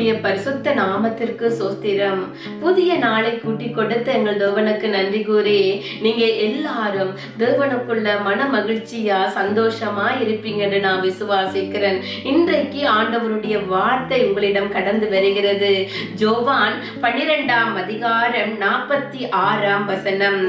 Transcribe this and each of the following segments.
கர்த்தருடைய பரிசுத்த நாமத்திற்கு சோஸ்திரம். புதிய நாளை கூட்டி கொடுத்த எங்கள் தேவனுக்கு நன்றி கூறி நீங்க எல்லாரும் தேவனுக்குள்ள மன மகிழ்ச்சியா சந்தோஷமா இருப்பீங்கன்னு நான் விசுவாசிக்கிறேன். இன்றைக்கு ஆண்டவருடைய வார்த்தை உங்களிடம் கடந்து வருகிறது. ஜோவான் பன்னிரெண்டாம் அதிகாரம் நாற்பத்தி ஆறாம் வசனம்.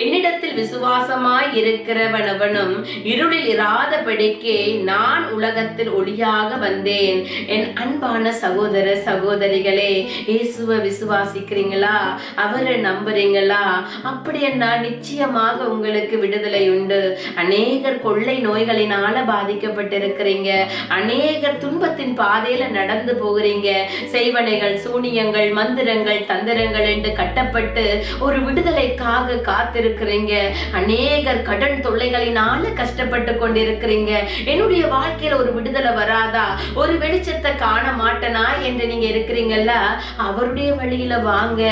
என்னிடத்தில் விசுவாசமாய் இருக்கிறவனவனும் இருளில் இராதபடிக்கே நான் உலகத்தில் ஒளியாக வந்தேன். என் அன்பான சகோதர சகோதரிகளே இயேசுவை விசுவாசிக்கிறீங்களா? அவரை நம்புறீங்களா? அப்படி நிச்சயமாக உங்களுக்கு விடுதலை உண்டு. அநேகர் கொள்ளை நோய்களினால பாதிக்கப்பட்டிருக்கிறீங்க. அநேகர் துன்பத்தின் பாதையில நடந்து போகிறீங்க. செய்வனைகள் சூனியங்கள் மந்திரங்கள் தந்திரங்கள் என்று கட்டப்பட்டு ஒரு விடுதலைக்காக காத்திருக்கிறீங்க. அநேகர் கடன் தொல்லைகளினால கஷ்டப்பட்டு கொண்டிருக்கிறீங்க. என்னுடைய வாழ்க்கையில ஒரு விடுதலை வராதா? ஒரு வெளிச்சத்தை காண மாட்டேனா? என்று நீங்க இருக்கிறீங்கல்ல அவருடைய வழியில வாங்க.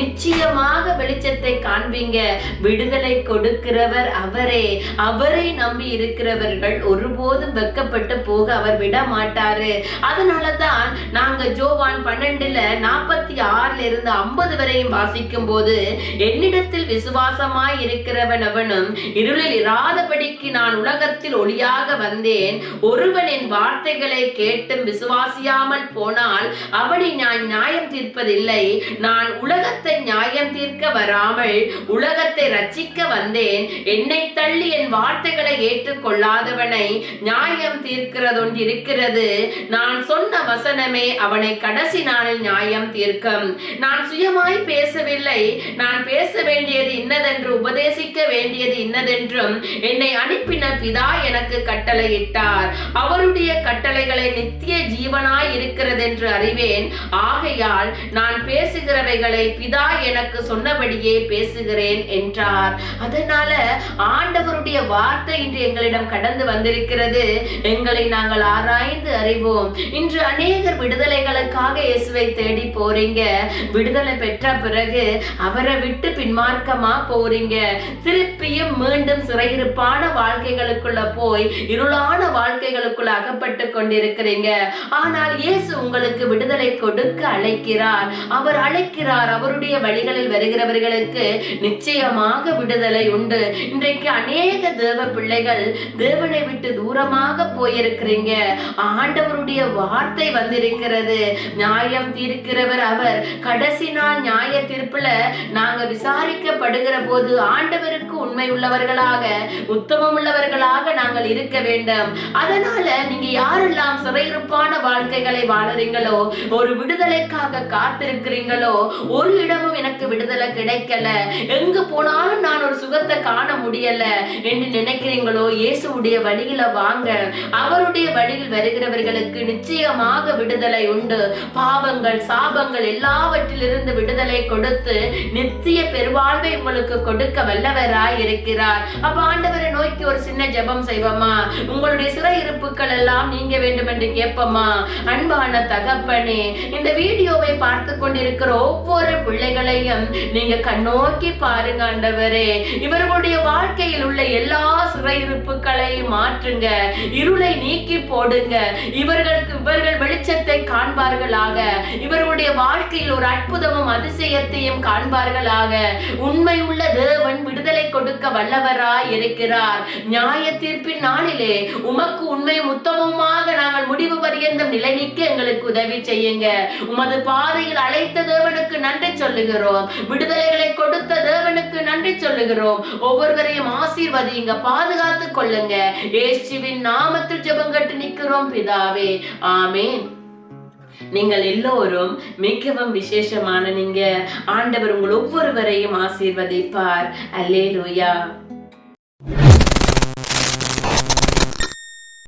நிச்சயமாக வெளிச்சத்தை காண்பீங்க. விடுதலை கொடுக்கிறவர் அவரே. அவரை நம்பி இருக்கிறவர்கள் ஒருபோதும் வெக்கப்பட்டு போக அவர் விட மாட்டாரு. அதனால தான் நாங்க ஜோவான் பன்னெண்டுல நாற்பத்தி ஆறுல இருந்து ஐம்பது வரையும் வாசிக்கும் போது என்னிடத்தில் விசுவாசமாய் இருக்கிறவன் அவனும் இருளில் இராதபடிக்கு நான் உலகத்தில் ஒளியாக வந்தேன். ஒருவன் என் வார்த்தைகளை கேட்டும் விசுவாசியாமல் போனால் அப்படி நான் நியாயம் தீர்ப்பதில்லை. நான் உலகத்தை நியாயம் தீர்க்க வராமல் உலகத்தை ரட்சிக்க வந்தேன். என்னை தள்ளி என் வார்த்தைகளை ஏற்றுக்கொள்ளாதவனை நியாயம் தீர்க்கிறதொன்று இருக்கிறது நான் சொன்ன வசனமே அவனை கடைசி நாளில் நியாயம் தீர்க்கும். நான் சுயமாய் பேசவில்லை. நான் பேச வேண்டியது இன்னதென்று உபதேசிக்க வேண்டியது இன்னதென்றும் என்னை அனுப்பின பிதா எனக்கு கட்டளையிட்டார். அவருடைய கட்டளைகளை நித்திய ஜீவனாய் இருக்கிறதென்று அறிவேன். ஆகையால் நான் பேசுகிறவைகளை பிதா எனக்கு சொன்னபடியே பேசுகிறேன் என்றார். அதனால ஆண்டவருடைய வார்த்தை இன்று எங்களிடம் கடந்து வந்திருக்கிறது. எங்களை நாங்கள் ஆராய்ந்து அறிவோம். இன்று அநேகர் விடுதலைகளுக்காக இயேசுவை தேடி போறீங்க. விடுதலை பெற்ற பிறகு அவரை விட்டு பின்மார்க்கமா போறீங்க. திருப்பியும் மீண்டும் சிறையிருப்பான வாழ்க்கைகளுக்குள்ள போய் இருளான வாழ்க்கைகளுக்குள்ள அகப்பட்டு கொண்டிருக்கிறீங்க. ஆனால் இயேசு உங்களுக்கு விடுதலை விடுதலை கொடுக்க அழைக்கிறார். அவர் அழைக்கிறார். அவருடைய வழிகளில் வருகிறவர்களுக்கு நிச்சயமாக விடுதலை உண்டு. இன்றைக்கு அநேக தேவ பிள்ளைகள் தேவனை விட்டு தூரமாக போயிருக்கிறீங்க. ஆண்டவருடைய வார்த்தை வந்திருக்கிறது. நியாயம் தீர்க்கிறவர் அவர். கடைசி நாள் நியாய தீர்ப்புல நாங்க விசாரிக்கப்படுகிற போது ஆண்டவருக்கு உண்மை உள்ளவர்களாக உத்தமம் உள்ளவர்களாக நாங்கள் இருக்க வேண்டும். அதனால நீங்க யாரெல்லாம் சிறையிருப்பான வாழ்க்கைகளை வாழறீங்களோ ஒரு விடுதலைக்காக காத்திருக்கிறீங்களோ? ஒரு இடமும் எனக்கு விடுதலை கிடைக்கல. எங்க போனாலும் நான் ஒரு சுகத்தை காண முடியல. என்று நினைக்கிறீங்களோ? இயேசுடைய வழியில வாங்க. அவருடைய வழியில் வருகிறவர்களுக்கு நிச்சயமாக விடுதலை உண்டு. பாவங்கள் சாபங்கள் எல்லாவற்றிலிருந்து விடுதலை கொடுத்து நித்திய பெருவாழ்வை உங்களுக்கு கொடுக்க வல்லவராய் இருக்கிறார். அப்ப ஆண்டவரை நோக்கி ஒரு சின்ன ஜெபம் செய்வோமா? உங்களுடைய சிறை இருப்புகள் எல்லாம் நீங்க வேண்டும் என்று கேட்போமா? அன்பான தகப்பன் இந்த வீடியோவை பார்த்து கொண்டிருக்கிற ஒவ்வொரு பிள்ளைகளையும் நீங்க கண்ணோக்கி பாருங்க ஆண்டவரே. இவர்களுடைய வாழ்க்கையில் உள்ள எல்லா சிறையிருப்புகளையும் மாற்றுங்க இருளை நீக்கி போடுங்க. இவர்களுக்கு இவர்கள் வெளிச்சத்தை காண்பார்களாக. இவர்களுடைய வாழ்க்கையில் ஒரு அற்புதமும் அதிசயத்தையும் காண்பார்களாக. உண்மை உள்ள தேவன் விடுதலை கொடுக்க வல்லவராய் இருக்கிறார். நியாய தீர்ப்பின் நாளிலே உமக்கு உண்மை உத்தமமாக நாங்கள் முடிவு பரியந்தம் நிலை நிற்க எங்களுக்கு உதவி செய்யுங்க. உமது பாதையில் அழைத்த தேவனுக்கு நன்றி சொல்லுகிறோம். விடுதலைகளை கொடுத்த தேவனுக்கு நன்றி சொல்லுகிறோம். ஒவ்வொருவரையும் ஆசீர்வதிங்க பாதுகாத்து கொள்ளுங்க. ஏசுவின் நாமத்தில் ஜெபங்கட்டு நிற்கிறோம் பிதாவே. ஆமேன். நீங்கள் எல்லோரும் மிகவும் விசேஷமான நீங்க ஆண்டவர் உங்கள் ஒவ்வொருவரையும் ஆசீர்வதிப்பார். அல்லேலூயா.